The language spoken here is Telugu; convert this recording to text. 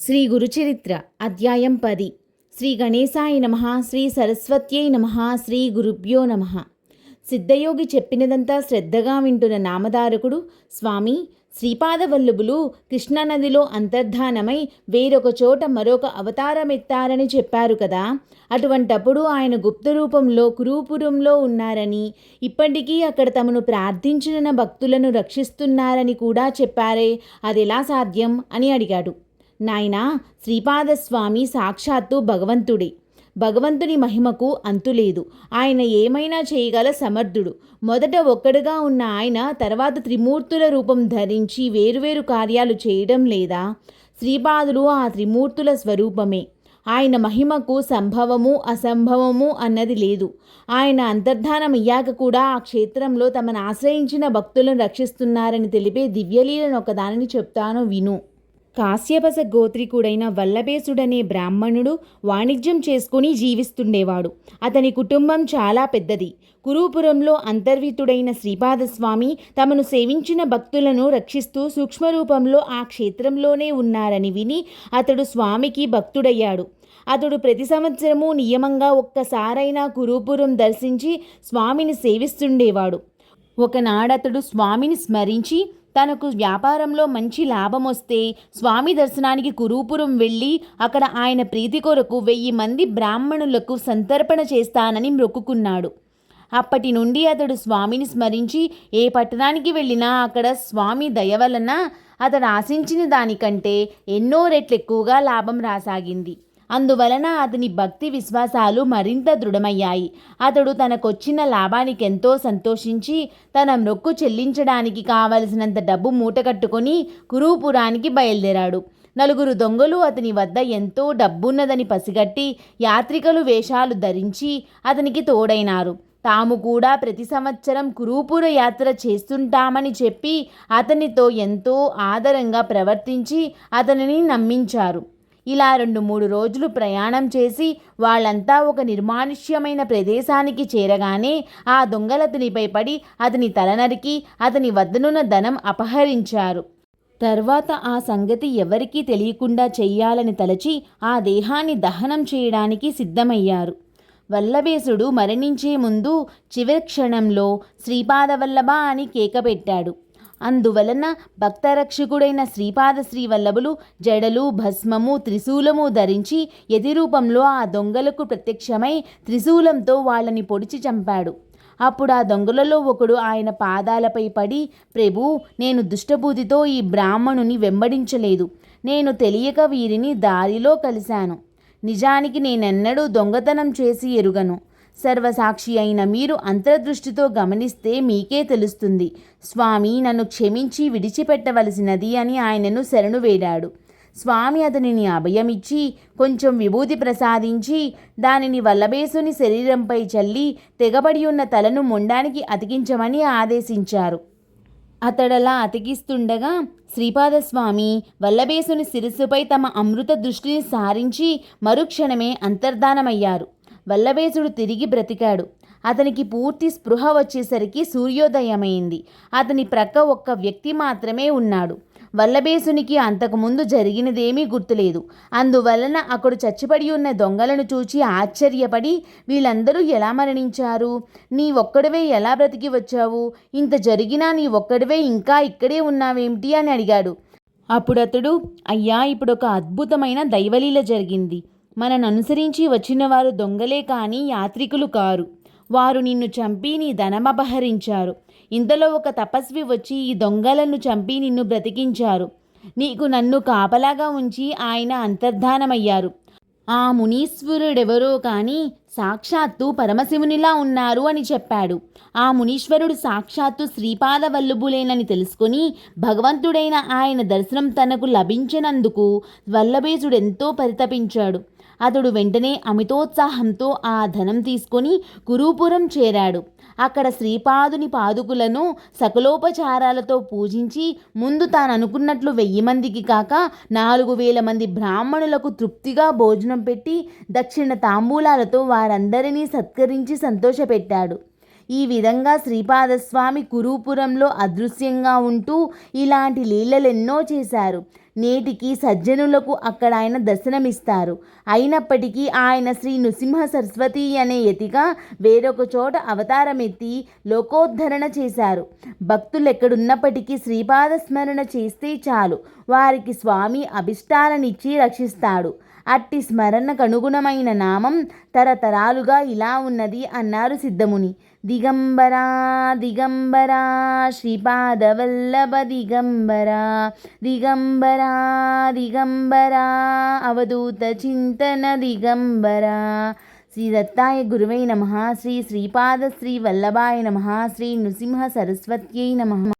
శ్రీ గురుచరిత్ర అధ్యాయం పది. శ్రీ గణేశాయ నమ శ్రీ సరస్వత్యై నమ శ్రీ గురుభ్యో నమ. సిద్ధయోగి చెప్పినదంతా శ్రద్ధగా వింటున్న నామధారకుడు స్వామి శ్రీపాదవల్లభులు కృష్ణానదిలో అంతర్ధానమై వేరొక చోట మరొక అవతారమెత్తారని చెప్పారు కదా. అటువంటప్పుడు ఆయన గుప్త రూపంలో కురూపురంలో ఉన్నారని ఇప్పటికీ అక్కడ తమను ప్రార్థించిన భక్తులను రక్షిస్తున్నారని కూడా చెప్పారే. అదెలా సాధ్యం? అని అడిగాడు. నాయనా శ్రీపాదస్వామి సాక్షాత్తు భగవంతుడే. భగవంతుని మహిమకు అంతులేదు ఆయన ఏమైనా చేయగల సమర్థుడు. మొదట ఒక్కడుగా ఉన్న ఆయన తర్వాత త్రిమూర్తుల రూపం ధరించి వేరువేరు కార్యాలు చేయడం లేదా? శ్రీపాదులు ఆ త్రిమూర్తుల స్వరూపమే. ఆయన మహిమకు సంభవము అసంభవము అన్నది లేదు. ఆయన అంతర్ధానం అయ్యాక కూడా ఆ క్షేత్రంలో తమను ఆశ్రయించిన భక్తులను రక్షిస్తున్నారని తెలిపే దివ్యలీలను ఒకదానిని చెప్తాను విను. కాశ్యపస గోత్రికుడైన వల్లభేసుడనే బ్రాహ్మణుడు వాణిజ్యం చేసుకుని జీవిస్తుండేవాడు. అతని కుటుంబం చాలా పెద్దది. కురూపురంలో అంతర్వితుడైన శ్రీపాదస్వామి తమను సేవించిన భక్తులను రక్షిస్తూ సూక్ష్మరూపంలో ఆ క్షేత్రంలోనే ఉన్నారని విని అతడు స్వామికి భక్తుడయ్యాడు. అతడు ప్రతి సంవత్సరము నియమంగా ఒక్కసారైనా కురూపురం దర్శించి స్వామిని సేవిస్తుండేవాడు. ఒకనాడతడు స్వామిని స్మరించి తనకు వ్యాపారంలో మంచి లాభం వస్తే స్వామి దర్శనానికి కురూపురం వెళ్ళి అక్కడ ఆయన ప్రీతి కొరకు వెయ్యి మంది బ్రాహ్మణులకు సంతర్పణ చేస్తానని మొక్కుకున్నాడు. అప్పటి నుండి అతడు స్వామిని స్మరించి ఏ పట్టణానికి వెళ్ళినా అక్కడ స్వామి దయ వలన అతడు ఆశించిన దానికంటే ఎన్నో రెట్లు ఎక్కువగా లాభం రాసాగింది. అందువలన అతని భక్తి విశ్వాసాలు మరింత దృఢమయ్యాయి. అతడు తనకొచ్చిన లాభానికి ఎంతో సంతోషించి తన మొక్కు చెల్లించడానికి కావలసినంత డబ్బు మూటకట్టుకొని కురుపురానికి బయలుదేరాడు. నలుగురు దొంగలు అతని వద్ద ఎంతో డబ్బున్నదని పసిగట్టి యాత్రికలు వేషాలు ధరించి అతనికి తోడైనారు. తాము కూడా ప్రతి సంవత్సరం కురూపుర యాత్ర చేస్తుంటామని చెప్పి అతనితో ఎంతో ఆదరంగా ప్రవర్తించి అతనిని నమ్మించారు. ఇలా రెండు మూడు రోజులు ప్రయాణం చేసి వాళ్ళంతా ఒక నిర్మానుష్యమైన ప్రదేశానికి చేరగానే ఆ దొంగలతనిపై పడి అతని తలనరికి అతని వద్దనున్న ధనం అపహరించారు. తర్వాత ఆ సంగతి ఎవరికీ తెలియకుండా చెయ్యాలని తలచి ఆ దేహాన్ని దహనం చేయడానికి సిద్ధమయ్యారు. వల్లభేశుడు మరణించే ముందు చివరి క్షణంలో శ్రీపాదవల్లభ అని కేక పెట్టాడు. అందువలన భక్తరక్షకుడైన శ్రీపాద శ్రీవల్లభులు జడలు భస్మము త్రిశూలము ధరించి యతిరూపంలో ఆ దొంగలకు ప్రత్యక్షమై త్రిశూలంతో వాళ్ళని పొడిచి చంపాడు. అప్పుడు ఆ దొంగలలో ఒకడు ఆయన పాదాలపై పడి ప్రభు నేను దుష్టబుద్ధితో ఈ బ్రాహ్మణుని వెంబడించలేదు. నేను తెలియక వీరిని దారిలో కలిశాను. నిజానికి నేనెన్నడూ దొంగతనం చేసి ఎరుగను. సర్వసాక్షి అయిన మీరు అంతర్దృష్టితో గమనిస్తే మీకే తెలుస్తుంది. స్వామి నన్ను క్షమించి విడిచిపెట్టవలసినది అని ఆయనను శరణు వేడాడు స్వామి అతనిని అభయమిచ్చి కొంచెం విభూతి ప్రసాదించి దానిని వల్లభేసుని శరీరంపై చల్లి తెగబడి ఉన్న తలను మొండానికి అతికించమని ఆదేశించారు. అతడలా అతికిస్తుండగా శ్రీపాదస్వామి వల్లభేసుని శిరస్సుపై తమ అమృత దృష్టిని సారించి మరుక్షణమే అంతర్ధానమయ్యారు. వల్లభేసుడు తిరిగి బ్రతికాడు. అతనికి పూర్తి స్పృహ వచ్చేసరికి సూర్యోదయమైంది. అతని ప్రక్క ఒక్క వ్యక్తి మాత్రమే ఉన్నాడు. వల్లభేసునికి అంతకుముందు జరిగినదేమీ గుర్తులేదు. అందువలన అక్కడు చచ్చిపడి ఉన్న దొంగలను చూచి ఆశ్చర్యపడి వీళ్ళందరూ ఎలా మరణించారు? నీ ఒక్కడివే ఎలా బ్రతికి వచ్చావు? ఇంత జరిగినా నీ ఒక్కడివే ఇంకా ఇక్కడే ఉన్నావేమిటి? అని అడిగాడు. అప్పుడతడు అయ్యా ఇప్పుడు ఒక అద్భుతమైన దైవలీల జరిగింది. మనను అనుసరించి వచ్చిన వారు దొంగలే కానీ యాత్రికులు కారు. వారు నిన్ను చంపి నీ ధనమపహరించారు ఇంతలో ఒక తపస్వి వచ్చి ఈ దొంగలను చంపి నిన్ను బ్రతికించారు. నీకు నన్ను కాపలాగా ఉంచి ఆయన అంతర్ధానమయ్యారు. ఆ మునీశ్వరుడెవరో కానీ సాక్షాత్తు పరమశివునిలా ఉన్నారు అని చెప్పాడు. ఆ మునీశ్వరుడు సాక్షాత్తు శ్రీపాద వల్లభులేనని తెలుసుకొని భగవంతుడైన ఆయన దర్శనం తనకు లభించినందుకు వల్లభేశుడెంతో ఎంతో పరితపించాడు. అతడు వెంటనే అమితోత్సాహంతో ఆ ధనం తీసుకొని గురుపురం చేరాడు. అక్కడ శ్రీపాదుని పాదుకులను సకలోపచారాలతో పూజించి ముందు తాను అనుకున్నట్లు వెయ్యి మందికి కాక నాలుగు వేల మంది బ్రాహ్మణులకు తృప్తిగా భోజనం పెట్టి దక్షిణ తాంబూలాలతో వారందరినీ సత్కరించి సంతోషపెట్టాడు. ఈ విధంగా శ్రీపాదస్వామి కురుపురంలో అదృశ్యంగా ఉంటూ ఇలాంటి లీలలెన్నో చేశారు. నేటికి సజ్జనులకు అక్కడ ఆయన దర్శనమిస్తారు. అయినప్పటికీ ఆయన శ్రీ నృసింహ సరస్వతి అనే యతిగా వేరొక చోట అవతారమెత్తి లోకోద్ధరణ చేశారు. భక్తులు ఎక్కడున్నప్పటికీ శ్రీపాద స్మరణ చేస్తే చాలు. వారికి స్వామి అభిష్టాలనిచ్చి రక్షిస్తాడు. అట్టి స్మరణకు అనుగుణమైన నామం తరతరాలుగా ఇలా ఉన్నది అన్నారు సిద్ధముని. దిగంబరా దిగంబరా శ్రీపాదవల్లభ దిగంబరా దిగంబరా దిగంబరా అవధూత చింతన దిగంబరా శ్రీ దత్తాయ గురువై నమ శ్రీ శ్రీపాద శ్రీ వల్లభాయ నమ శ్రీ నృసింహ సరస్వత్యై నమ